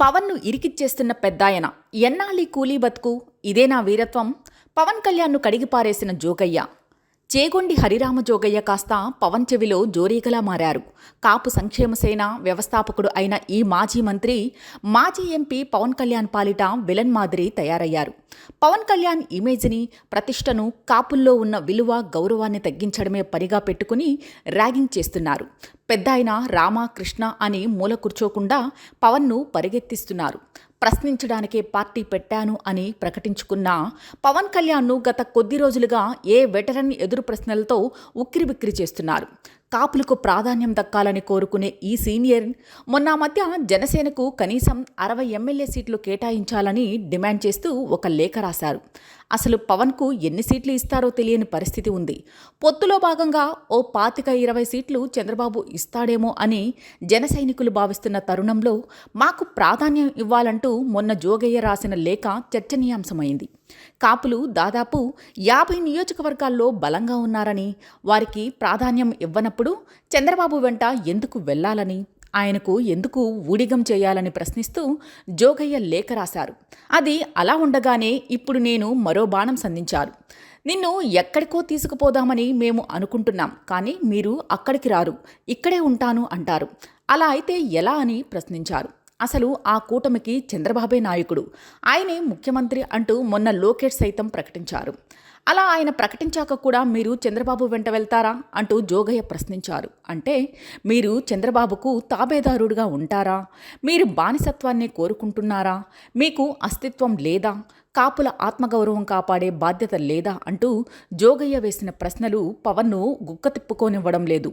పవన్ను ఇరికిచ్చేస్తున్న పెద్దాయన. ఎన్నాళ్ళీ కూలీ బతుకు ఇదే నా వీరత్వం? పవన్ కళ్యాణ్ను కడిగిపారేసిన జోకయ్య. చేగొండి హరిరామ జోగయ్య కాస్త పవన్ చెవిలో జోరీగలా మారారు. కాపు సంక్షేమ సేన వ్యవస్థాపకుడు అయిన ఈ మాజీ మంత్రి మాజీ ఎంపీ పవన్ కళ్యాణ్ పాలిట విలన్ మాదిరి తయారయ్యారు. పవన్ కళ్యాణ్ ఇమేజ్ని ప్రతిష్టను కాపుల్లో ఉన్న విలువ గౌరవాన్ని తగ్గించడమే పనిగా పెట్టుకుని ర్యాగింగ్ చేస్తున్నారు. పెద్ద ఆయన రామ కృష్ణ అని మూల కూర్చోకుండా పవన్ను పరిగెత్తిస్తున్నారు. ప్రశ్నించడానికే పార్టీ పెట్టాను అని ప్రకటించుకున్న పవన్ కళ్యాణ్ను గత కొద్ది రోజులుగా ఏ వెటరన్ ఎదురు ప్రశ్నలతో ఉక్కిరిబిక్కిరి చేస్తున్నారు. కాపులకు ప్రాధాన్యం దక్కాలని కోరుకునే ఈ సీనియర్ మొన్న మధ్య జనసేనకు కనీసం అరవై ఎమ్మెల్యే సీట్లు కేటాయించాలని డిమాండ్ చేస్తూ ఒక లేఖ రాశారు. అసలు పవన్కు ఎన్ని సీట్లు ఇస్తారో తెలియని పరిస్థితి ఉంది. పొత్తులో భాగంగా ఓ పాతిక ఇరవై సీట్లు చంద్రబాబు ఇస్తాడేమో అని జన సైనికులు భావిస్తున్న తరుణంలో మాకు ప్రాధాన్యం ఇవ్వాలంటూ మొన్న జోగయ్య రాసిన లేఖ చర్చనీయాంశమైంది. కాపులు దాదాపు యాభై నియోజకవర్గాల్లో బలంగా ఉన్నారని వారికి ప్రాధాన్యం ఇవ్వనప్పుడు చంద్రబాబు వెంట ఎందుకు వెళ్ళాలని ఆయనకు ఎందుకు ఊడిగం చేయాలని ప్రశ్నిస్తూ జోగయ్య లేఖ రాశారు. అది అలా ఉండగానే ఇప్పుడు నేను మరో బాణం సంధించారు. నిన్ను ఎక్కడికో తీసుకుపోదామని మేము అనుకుంటున్నాం కానీ మీరు అక్కడికి రారు. ఇక్కడే ఉంటాను అంటారు. అలా అయితే ఎలా అని ప్రశ్నించారు. అసలు ఆ కూటమికి చంద్రబాబే నాయకుడు. ఆయనే ముఖ్యమంత్రి అంటూ మొన్న లోకేష్ సైతం ప్రకటించారు. అలా ఆయన ప్రకటించాక కూడా మీరు చంద్రబాబు వెంట వెళ్తారా? అంటూ జోగయ్య ప్రశ్నించారు. అంటే మీరు చంద్రబాబుకు తాబేదారుడుగా ఉంటారా? మీరు బానిసత్వాన్ని కోరుకుంటున్నారా? మీకు అస్తిత్వం లేదా? కాపుల ఆత్మగౌరవం కాపాడే బాధ్యత లేదా? అంటూ జోగయ్య వేసిన ప్రశ్నలు పవన్ను గుక్క తిప్పుకోనివ్వడం లేదు.